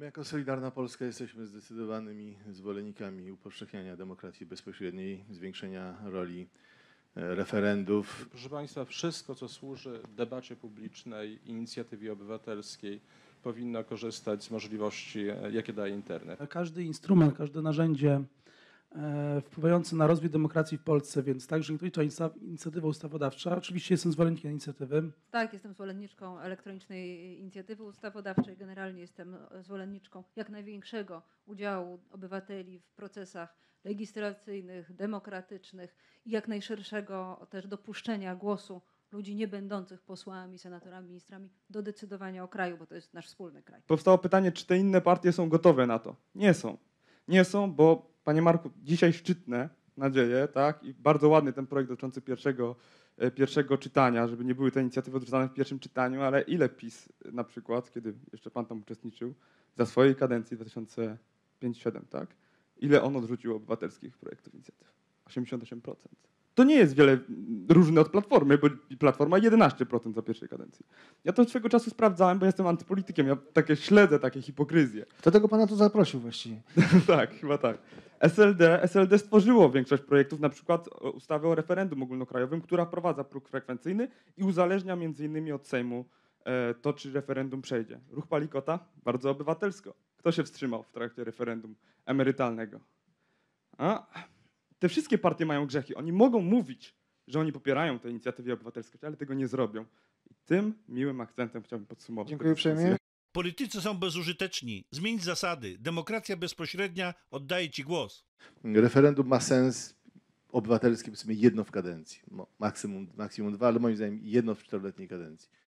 My jako Solidarna Polska jesteśmy zdecydowanymi zwolennikami upowszechniania demokracji bezpośredniej, zwiększenia roli e, referendów. Proszę Państwa, wszystko, co służy debacie publicznej, inicjatywie obywatelskiej, powinno korzystać z możliwości, e, jakie daje internet. Każdy instrument, każde narzędzie e, wpływające na rozwój demokracji w Polsce, więc także intuicja inicjatywa ustawodawcza. Oczywiście jestem zwolennikiem inicjatywy. Tak, jestem zwolenniczką elektronicznej inicjatywy ustawodawczej. Generalnie jestem zwolenniczką jak największego udziału obywateli w procesach legislacyjnych, demokratycznych i jak najszerszego też dopuszczenia głosu ludzi nie będących posłami, senatorami, ministrami do decydowania o kraju, bo to jest nasz wspólny kraj. Powstało pytanie, czy te inne partie są gotowe na to. Nie są. Nie są, bo panie Marku, dzisiaj szczytne nadzieje, tak? I bardzo ładny ten projekt dotyczący pierwszego, e, pierwszego czytania, żeby nie były te inicjatywy odrzucane w pierwszym czytaniu, ale ile PiS e, na przykład, kiedy jeszcze pan tam uczestniczył, za swojej kadencji 2005-2007, tak? Ile on odrzucił obywatelskich projektów inicjatyw? 88%. To nie jest wiele różne od Platformy, bo Platforma 11% za pierwszej kadencji. Ja to swego czasu sprawdzałem, bo jestem antypolitykiem, ja takie śledzę takie hipokryzje. Kto tego pana tu zaprosił właściwie? tak, chyba tak. SLD, SLD stworzyło większość projektów, na przykład o- ustawę o referendum ogólnokrajowym, która wprowadza próg frekwencyjny i uzależnia między innymi od Sejmu e, to, czy referendum przejdzie. Ruch Palikota, bardzo obywatelsko. Kto się wstrzymał w trakcie referendum emerytalnego? A, te wszystkie partie mają grzechy. Oni mogą mówić, że oni popierają tę inicjatywę obywatelską, ale tego nie zrobią. I tym miłym akcentem chciałbym podsumować. Dziękuję uprzejmie. Politycy są bezużyteczni. Zmienić zasady. Demokracja bezpośrednia oddaje ci głos. Referendum ma sens obywatelski, powiedzmy jedno w kadencji, maksimum, maksimum dwa, ale moim zdaniem jedno w czteroletniej kadencji.